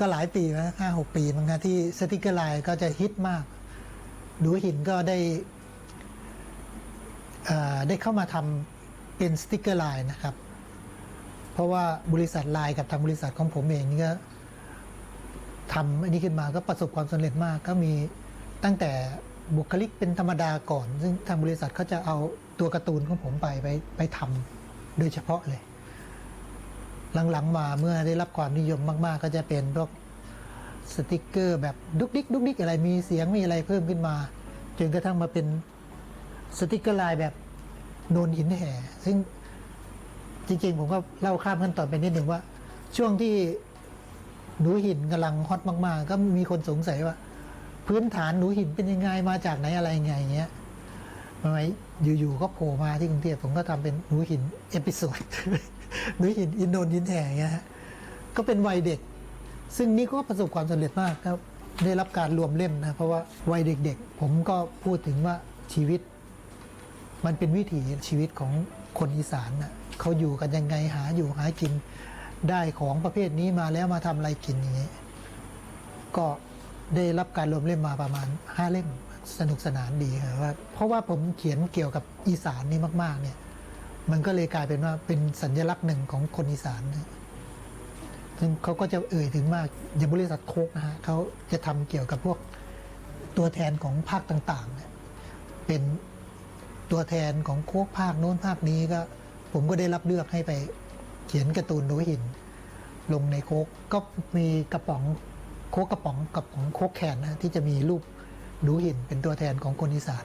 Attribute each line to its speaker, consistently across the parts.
Speaker 1: ก็หลายปีแล้วห้าหกปีมั้งนะที่สติกเกอร์ไลน์ก็จะฮิตมาก ดูหินก็ได้ได้เข้ามาทำเป็นสติกเกอร์ไลน์นะครับ เพราะว่าบริษัทไลน์กับทางบริษัทของผมเองนี่ก็ทำอันนี้ขึ้นมาก็ประสบความสำเร็จมาก ก็มีตั้งแต่บุคลิกเป็นธรรมดาก่อน ซึ่งทางบริษัทเขาจะเอาตัวการ์ตูนของผมไปไปไปทำโดยเฉพาะเลย หลังๆมาเมื่อได้รับความนิยมมาก ๆ ก็จะเป็นพวกสติกเกอร์แบบดุกดิกดุกดิกอะไรมีเสียงมีอะไรเพิ่มขึ้นมาจนกระทั่งมาเป็นสติกเกอร์ลายแบบโนนหินแห่ ซึ่งจริง ๆ ผมก็เล่าข้ามขั้นตอนไปนิดหนึ่งว่า ช่วงที่หนูหินกำลังฮอตมาก ๆ ก็มีคนสงสัยว่า พื้นฐานหนูหินเป็นยังไงมาจากไหนอะไรยังไงอย่างเงี้ย ทำไมอยู่ๆก็โผล่มาที่กรุงเทพผมก็ทำเป็นหนูหินเอพิโซดหนูหินอินโดนหินแห่อย่างเงี้ยฮะก็เป็นวัยเด็ก ซึ่งนี่ก็ประสบความสำเร็จมากครับได้รับการรวมเล่มนะ เพราะว่าวัยเด็กๆ ผมก็พูดถึงว่าชีวิต มันเป็นวิถีชีวิตของคนอีสานน่ะเขาอยู่กันยังไงหาอยู่หากินได้ของประเภทนี้มาแล้วมาทำอะไรกินอย่างนี้ ก็ได้รับการรวมเล่มมาประมาณห้าเล่ม สนุกสนานดีครับว่าเพราะว่าผมเขียนเกี่ยวกับอีสานนี่มาก ๆ เนี่ย มันก็เลยกลายเป็นว่าเป็นสัญลักษณ์หนึ่งของคนอีสานนะซึ่งเขาก็จะเอ่ยถึงมากอย่างบริษัทโคกนะฮะเขาจะทำเกี่ยวกับพวกตัวแทนของภาคต่างๆเนี่ยเป็นตัวแทนของโคกภาคโน้นภาคนี้ก็ ผมก็ได้รับเลือกให้ไปเขียนการ์ตูนหนูหิน ลงในโคกก็มีกระป๋องโคกกระป๋องกับของโคกแคนนะที่จะมีรูป ดูหินเป็นตัวแทนของคนอีสาน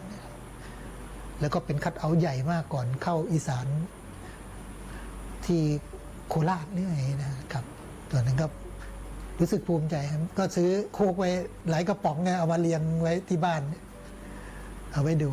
Speaker 1: แล้วก็เป็นคัดเอาใหญ่มากก่อนเข้าอีสานที่โคราชนี่ไงนะครับตัวนั้นก็รู้สึกภูมิใจครับ ก็ซื้อโคกไว้หลายกระป๋องเนี่ยเอามาเรียงไว้ที่บ้าน เอาไว้ดู